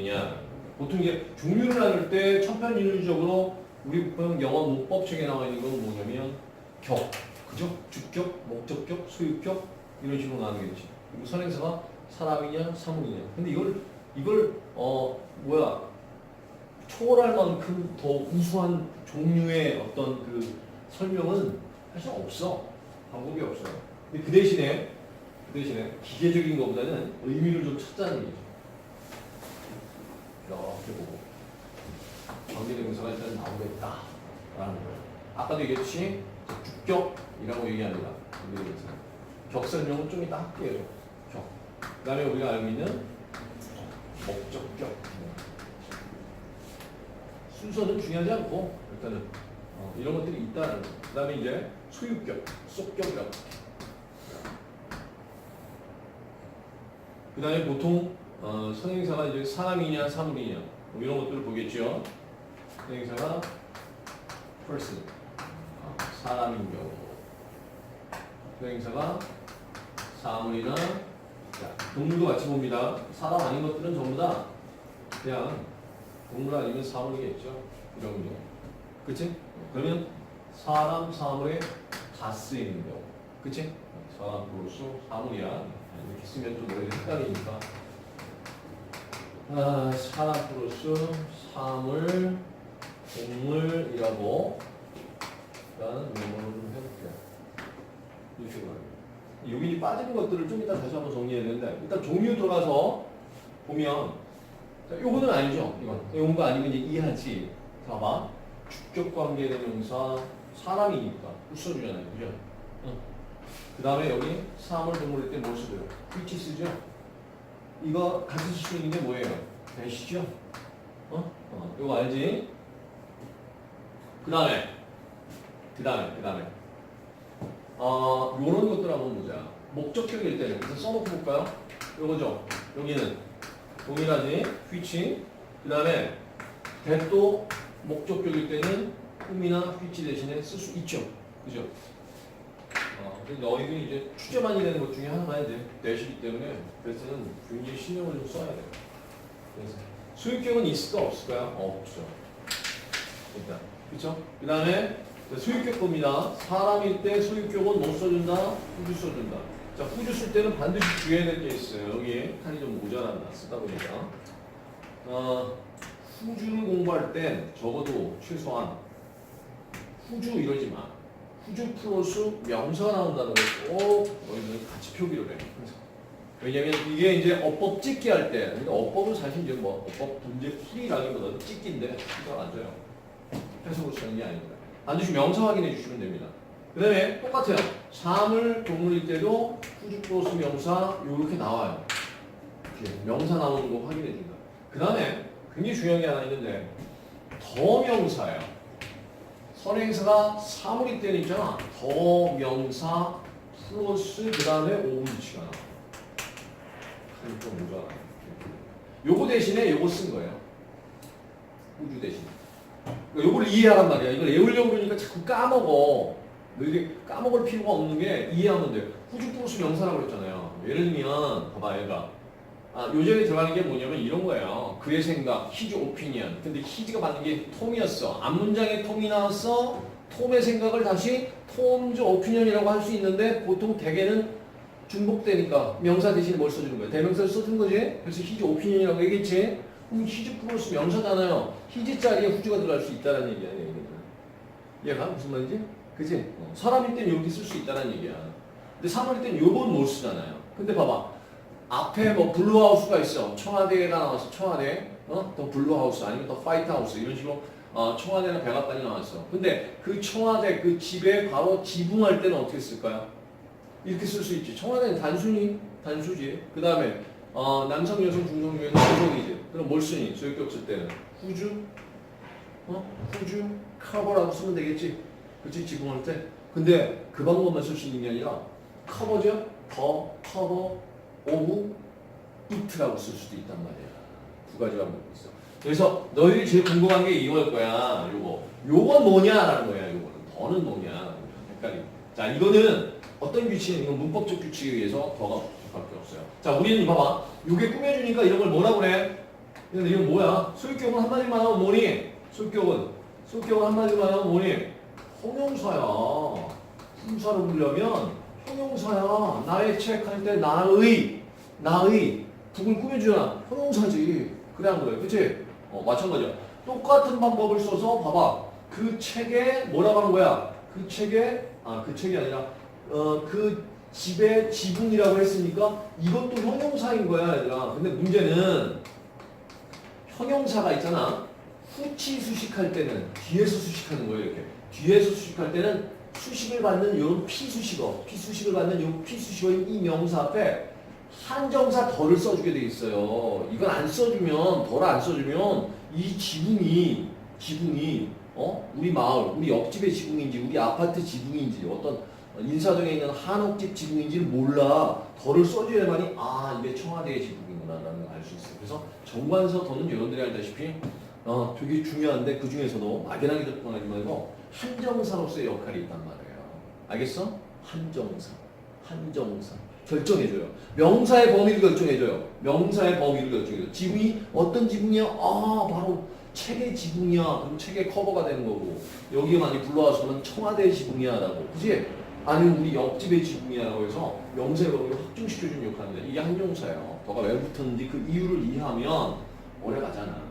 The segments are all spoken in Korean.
냐 보통 이제 종류를 나눌 때 천편일률적으로 우리 보통 영어 문법책에 나와 있는 건 뭐냐면 격, 그죠? 주격, 목적격, 소유격 이런 식으로 나누겠지. 그리고 선행사가 사람이냐, 사물이냐. 근데 이걸 이걸 어 뭐야 초월할 만큼 더 우수한 종류의 어떤 그 설명은 사실 없어. 방법이 없어요. 근데 그 대신에 그 대신에 기계적인 것보다는 의미를 좀 찾자는 얘기죠. 이렇게 보고 관계대명사가 일단 나오겠다 라는 거예요. 아까도 얘기했듯이 주격이라고 얘기합니다. 격설명은 좀 이따 할게요. 격. 그 다음에 우리가 알고 있는 목적격. 순서는 중요하지 않고 일단은 어, 이런 것들이 있다는 거. 그 다음에 이제 소유격, 속격이라고. 그 다음에 보통 어, 선행사가 이제 사람이냐 사물이냐 뭐 이런 것들을 보겠죠. 선행사가 person 어, 사람인 경우 선행사가 사물이나 자, 동물도 같이 봅니다. 사람 아닌 것들은 전부 다 그냥 동물 아니면 사물이겠죠. 이런 경우. 그치? 그러면 사람, 사물에 다 쓰이는 경우. 그치? 사람 플러스 사물이야. 이렇게 쓰면 좀 헷갈리니까. 아, 사람 플러스 사물, 동물이라고 일단 메모를 좀 해볼게요. 이 식으로. 여기 이제 빠지는 것들을 좀 이따 다시 한번 정리해야 되는데 일단 종류 들어가서 보면 자, 요거는 아니죠. 이건 요거 아니면 이제 이해하지. 자, 봐봐. 주격 관계 대명사 사람이니까 웃어주잖아요. 그죠? 그 다음에 여기 사물 동물일 때뭘 쓰고요? which 쓰죠? 이거 같이 쓸 수 있는 게 뭐예요? 대시죠? 어? 어, 이거 알지? 그 다음에 그 다음에 그 다음에 어, 요런 것들 한번 보자. 목적격일 때는 그래서 써놓고 볼까요? 요거죠. 여기는 동일하지? which 그 다음에 대도 목적격일 때는 whom이나 which 대신에 쓸 수 있죠. 그죠? 어, 근데 너희들이 이제 출제만이 되는 것 중에 하나가 이제 내시기 때문에 그래서는 굉장히 신경을 좀 써야 돼요. 그래서 수익격은 있을까 없을까요? 없죠. 일단 그렇죠? 그 다음에 수익격 봅니다. 사람일 때 수익격은 못 써준다, 후주 써준다. 자, 후주 쓸 때는 반드시 주의해야 될 게 있어요. 여기 칸이 좀 모자란다. 쓰다 보니까. 어, 후주를 공부할 땐 적어도 최소한 후주 이러지 마. 후주 플러스 명사가 나온다는 걸꼭 너희들은 같이 표기를 해. 왜냐면 이게 이제 어법 찍기 할 때, 그러니까 어법은 사실 이제 뭐 어법 문제 풀이라기보다는 찍기인데 진짜 맞아요. 해석으로 쓰는 게 아닙니다. 반드시 명사 확인해 주시면 됩니다. 그 다음에 똑같아요. 사물, 동물일 때도 후주 플러스 명사 이렇게 나와요. 명사 나오는 거 확인해 준다. 그 다음에 굉장히 중요한 게 하나 있는데 더 명사예요. 선행사가 사물일 때는 있잖아. 더 명사 플러스 그 다음에 오분치가 나와. 좀 모자라. 요거 대신에 요거 쓴 거예요. 우주 대신. 그러니까 요걸 이해하란 말이야. 이걸 외우려고 그러니까 자꾸 까먹어. 너희들이 까먹을 필요가 없는 게 이해하면 돼. 후주 플러스 명사라고 그랬잖아요. 예를 들면 봐봐 얘가 아, 요절에 들어가는 게 뭐냐면 이런 거예요. 그의 생각, 히즈 오피니언. 근데 히즈가 받는 게 톰이었어. 앞 문장에 톰이 나왔어. 톰의 생각을 다시 톰즈 오피니언이라고 할 수 있는데 보통 대개는 중복되니까 명사 대신에 뭘 써주는 거야? 대명사를 써준 거지? 그래서 히즈 오피니언이라고 얘기했지? 그럼 히즈 플러스 명사잖아요. 히즈 자리에 후주가 들어갈 수 있다는 얘기야. 얘가 무슨 말이지? 그지? 어, 사람일 때는 여기 쓸수 있다는 얘기야. 근데 사물일 때는 요건 못 쓰잖아요. 근데 봐봐. 앞에 뭐 블루하우스가 있어. 청와대가 나왔어. 청와대. 어? 더 블루하우스 아니면 더 화이트하우스 이런 식으로 어, 청와대나 백악관이 나왔어. 근데 그 청와대 그 집에 바로 지붕할 때는 어떻게 쓸까요? 이렇게 쓸 수 있지. 청와대는 단순히 단수지. 그 다음에 어, 남성, 여성, 중성 중에는 중성이지. 그럼 뭘 쓰니? 소유격 쓸 때는 후주, 어? 후주, 커버라고 쓰면 되겠지. 그치? 지붕할 때. 근데 그 방법만 쓸 수 있는 게 아니라 커버죠. 더, 커버, 오브, 이트라고 쓸 수도 있단 말이야. 두 가지 방법이 있어. 그래서 너희들이 제일 궁금한 게 이거일 거야. 요거. 요건 뭐냐라는 거야. 요거는. 더는 뭐냐. 헷갈리. 자, 이거는 어떤 규칙은 이건 문법적 규칙에 의해서 더가 밖에 없어요. 자, 우리는 봐봐. 요게 꾸며주니까 이런 걸 뭐라고 그래? 근데 이건 뭐야? 수익격은 한마디만 하면 뭐니? 수익격은 수익격은 한마디만 하면 뭐니? 형용사야. 품사로 부르려면 형용사야. 나의 책할 때 나의 나의 북을 꾸며주잖아. 형용사지. 그래 한 거예요. 그치? 어, 마찬가지야. 똑같은 방법을 써서 봐봐. 그 책에 뭐라고 하는 거야? 그 책에 아 그 책이 아니라 어 그 집의 지붕이라고 했으니까 이것도 형용사인 거야, 얘들아. 근데 문제는 형용사가 있잖아. 후치 수식할 때는 뒤에서 수식하는 거예요, 이렇게. 뒤에서 수식할 때는 수식을 받는 이런 피수식어, 피수식을 받는 이 피수식어인 이 명사 앞에 한정사 덜을 써주게 돼 있어요. 이걸 안 써주면 덜 안 써주면 이 지붕이 지붕이 어 우리 마을, 우리 옆집의 지붕인지 우리 아파트 지붕인지 어떤 인사동에 있는 한옥집 지붕인지를 몰라. 덜을 써줘야만이 아 이게 청와대의 지붕이구나라는 걸 알 수 있어요. 그래서 정관서 더는 여러분들이 알다시피 어 되게 중요한데 그 중에서도 막연하게 접근하지 말고 한정사로서의 역할이 있단 말이에요. 알겠어? 한정사, 한정사 결정해줘요. 명사의 범위를 결정해줘요. 명사의 범위를 결정해줘요. 지붕이 어떤 지붕이야? 아 바로 책의 지붕이야. 그럼 책의 커버가 되는 거고 여기 많이 불러왔으면 청와대 지붕이야 라고. 그지? 아니면 우리 옆집의 지붕이야 라고 해서 명사의 범위를 확증시켜주는 역할입니다. 이게 한정사예요. 더가 왜 붙었는지 그 이유를 이해하면 오래 가잖아.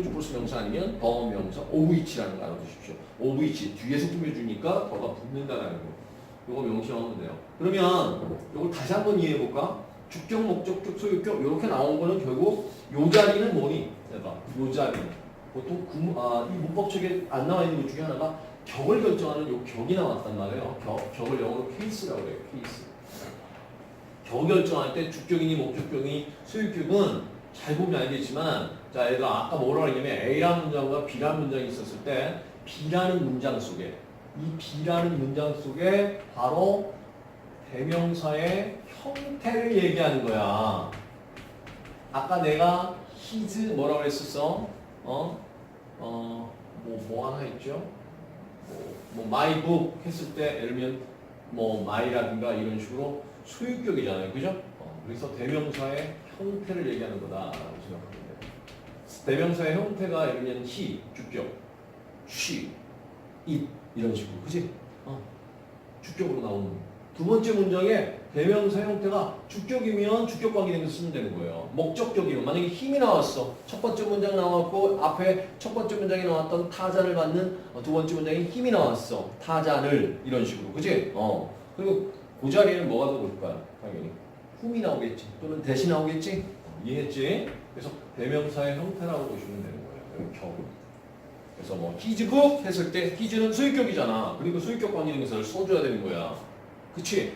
스쿠즈포스 명사 아니면 더 명사 오브이치라는 거 알아두십시오. 오브이치 뒤에서 꾸며주니까 더가 붙는다라는 거. 요거 명시하면 돼요. 그러면 요걸 다시 한번 이해해 볼까? 주격, 목적 격, 소유격 이렇게 나온 거는 결국 요 자리는 뭐니? 내가 요 자리. 보통 구, 아, 이 문법 책에 안 나와 있는 것 중에 하나가 격을 결정하는 요 격이 나왔단 말이에요. 격, 격을 영어로 케이스라고 그래요. 케이스. 격 결정할 때 주격이니 목적격이 소유격은 잘 보면 알겠지만 자 얘가 아까 뭐라고 했냐면 A라는 문장과 B라는 문장이 있었을 때 B라는 문장 속에 이 B라는 문장 속에 바로 대명사의 형태를 얘기하는 거야. 아까 내가 his 뭐라고 했었어? 어? 어, 뭐, 뭐 하나 했죠? 뭐, 뭐 my book 했을 때 예를 들면 뭐 my라든가 이런 식으로 소유격이잖아요. 그죠? 어, 그래서 대명사의 형태를 얘기하는 거다라고 돼요. 대명사의 형태가 예를 들면 he, 주격, she, it 이런 식으로. 그지? 어, 주격으로 나오는 두 번째 문장에 대명사 형태가 주격이면 주격 관계대명사 쓰면 되는 거예요. 목적격이면 만약에 힘이 나왔어. 첫 번째 문장 나왔고 앞에 첫 번째 문장에 나왔던 타자를 받는 어, 두 번째 문장에 힘이 나왔어. 타자를 이런 식으로. 그지? 어. 그리고 그 자리에는 뭐가 더 올까요? 당연히 훔이 나오겠지. 또는 대시 나오겠지. 어, 이해했지? 그래서 대명사의 형태라고 보시면 되는 거예요. 여기 격. 그래서 뭐 히즈 북 했을 때 히즈는 수익격이잖아. 그리고 수익격 관계대명사를 써줘야 되는 거야. 그치?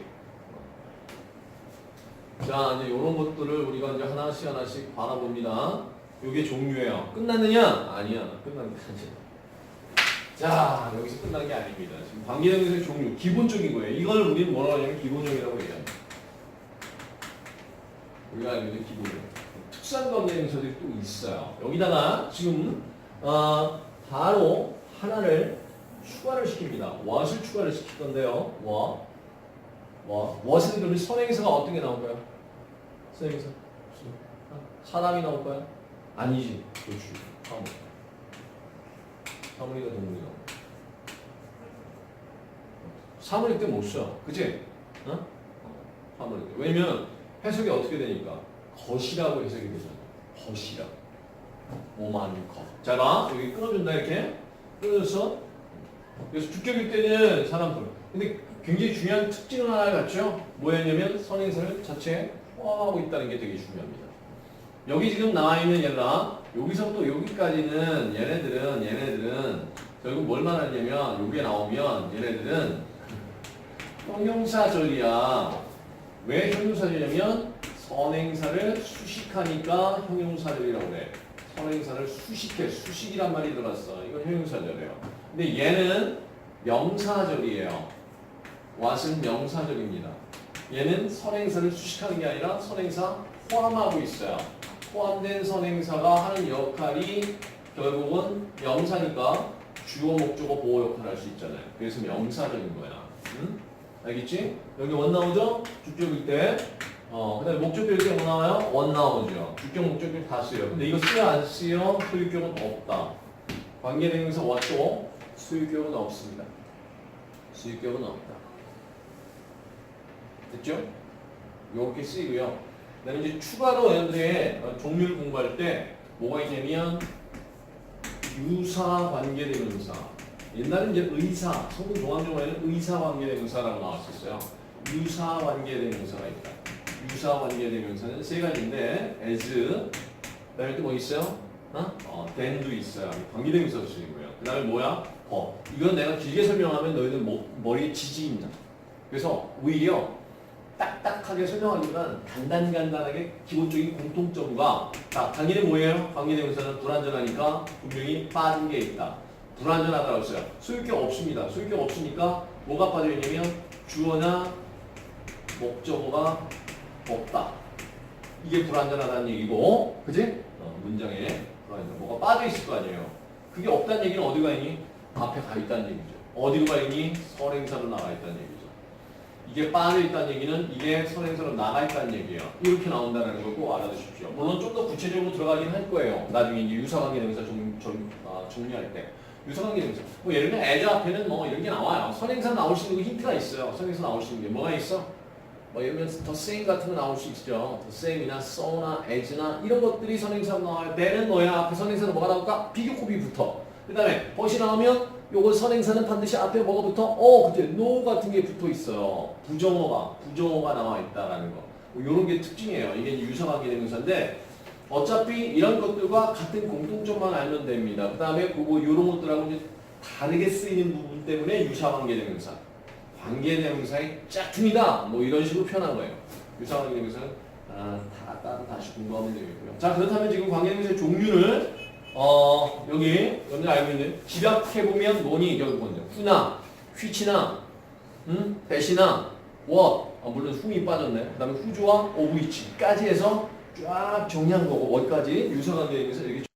자, 이제 이런 것들을 우리가 이제 하나씩 하나씩 바라봅니다. 이게 종류예요. 끝났느냐? 아니야. 끝난 게 아니야. 자, 여기서 끝난 게 아닙니다. 지금 관계대명사의 종류, 기본적인 거예요. 이걸 우리는 뭐라고 하냐면 기본형이라고 얘기합니다. 우리가 알고 있는 기본형. 특수한 관계대명사들이 또 있어요. 여기다가 지금 어, 바로 하나를 추가를 시킵니다. what을 추가를 시킬 건데요. what. 뭐, what은 그러면 선행사가 어떤 게 나올까요? 선행사. 사람이 나올까요? 아니지. 그렇지. 사물. 사물이가 동물이 나올 사물일 때 못 써. 그치? 어? 어, 사물일 때. 왜냐면 해석이 어떻게 되니까? 것이라고 해석이 되잖아. 것이라. 오만 것. 자, 봐. 여기 끊어준다, 이렇게. 끊어줬어. 그래서 주격일 때는 사람들. 근데 굉장히 중요한 특징을 하나 갖죠. 뭐였냐면 선행사를 자체에 포함하고 있다는 게 되게 중요합니다. 여기 지금 나와 있는 얘가 여기서부터 여기까지는 얘네들은 얘네들은 결국 뭘 말하냐면 여기에 나오면 얘네들은 형용사 절이야. 왜 형용사절이냐면 선행사를 수식하니까 형용사절이라고 그래. 선행사를 수식해. 수식이란 말이 들어갔어. 이건 형용사절이에요. 근데 얘는 명사절이에요. what은 명사절입니다. 얘는 선행사를 수식하는 게 아니라 선행사 포함하고 있어요. 포함된 선행사가 하는 역할이 결국은 명사니까 주어, 목적어, 보호 역할을 할 수 있잖아요. 그래서 명사절인 거야. 응? 알겠지? 여기 원 나오죠? 주격일 때 어, 그 다음에 목적격 이렇게 뭐 나와요? 원 나오죠. 주격 목적격 다 쓰여요. 근데 이거 쓰여 안 쓰여? 소유격은 없다. 관계대명사 왔고 수유격은 없습니다. 수유격은 없다. 됐죠? 요렇게 쓰이고요. 그 다음에 이제 추가로 여러분들이 어, 종류를 공부할 때 뭐가 있냐면 유사 관계대명사. 옛날에 이제 의사, 성분 종합용어에는 의사 관계대명사라고 나왔었어요. 유사 관계대명사가 있다. 유사 관계대명사는 세 가지인데 as 그다음에 또 뭐 있어요? 어? 어, then도 있어요. 관계대명사로 쓰이고요. 그다음에 뭐야? 어. 이건 내가 길게 설명하면 너희들 머, 머리에 지지입니다. 그래서 오히려 딱딱하게 설명하기보다는 간단간단하게 기본적인 공통점과 자, 당연히 뭐예요? 관계대명사는 불완전하니까 분명히 빠진 게 있다. 불완전하다고 했어요. 소유격 없습니다. 소유격 없으니까 뭐가 빠져 있냐면 주어나 목적어가 없다. 이게 불완전하다는 얘기고, 그지? 어, 문장에 불완전. 뭐가 빠져 있을 거 아니에요. 그게 없다는 얘기는 어디가 있니? 앞에 가 있다는 얘기죠. 어디로 가 있니? 선행사로 나가 있다는 얘기죠. 이게 빠져 있다는 얘기는 이게 선행사로 나가 있다는 얘기예요. 이렇게 나온다는 걸 꼭 알아두십시오. 물론 좀 더 구체적으로 들어가긴 할 거예요. 나중에 이제 유사관계대명사 아, 정리할 때. 유사관계대명사. 뭐 예를 들면 as 앞에는 뭐 이런 게 나와요. 선행사 나올 수 있는 거 힌트가 있어요. 선행사 나올 수 있는 게 뭐가 있어? 뭐 예를 들면 the same 같은 거 나올 수 있죠. the same이나 so나 as나 이런 것들이 선행사로 나와요. the는 뭐야? 앞에 선행사는 뭐가 나올까? 비교급이 붙어. 그 다음에 벗이 나오면 요거 선행사는 반드시 앞에 뭐가 붙어? 어, 그때 no 같은 게 붙어 있어요. 부정어가, 부정어가 나와 있다라는 거. 뭐 요런 게 특징이에요. 이게 이제 유사관계 대명사인데 어차피 이런 것들과 같은 공통점만 알면 됩니다. 그 다음에 그거 요런 것들하고 이제 다르게 쓰이는 부분 때문에 유사관계대명사. 관계대명사의 짝퉁이다. 뭐 이런 식으로 표현한 거예요. 유사관계대명사는 아, 다 따로 다시 공부하면 되겠고요. 자 그렇다면 지금 관계대명사의 종류를 어 여기 여러분들 알고 있는 집약해 보면 결국 먼저 후나 휘치나 음 대시나 what 어, 물론 훔이 빠졌네. 그다음에 후주와 오브이치까지 해서 쫙 정리한 거고 어디까지 유사관계대명사 이렇게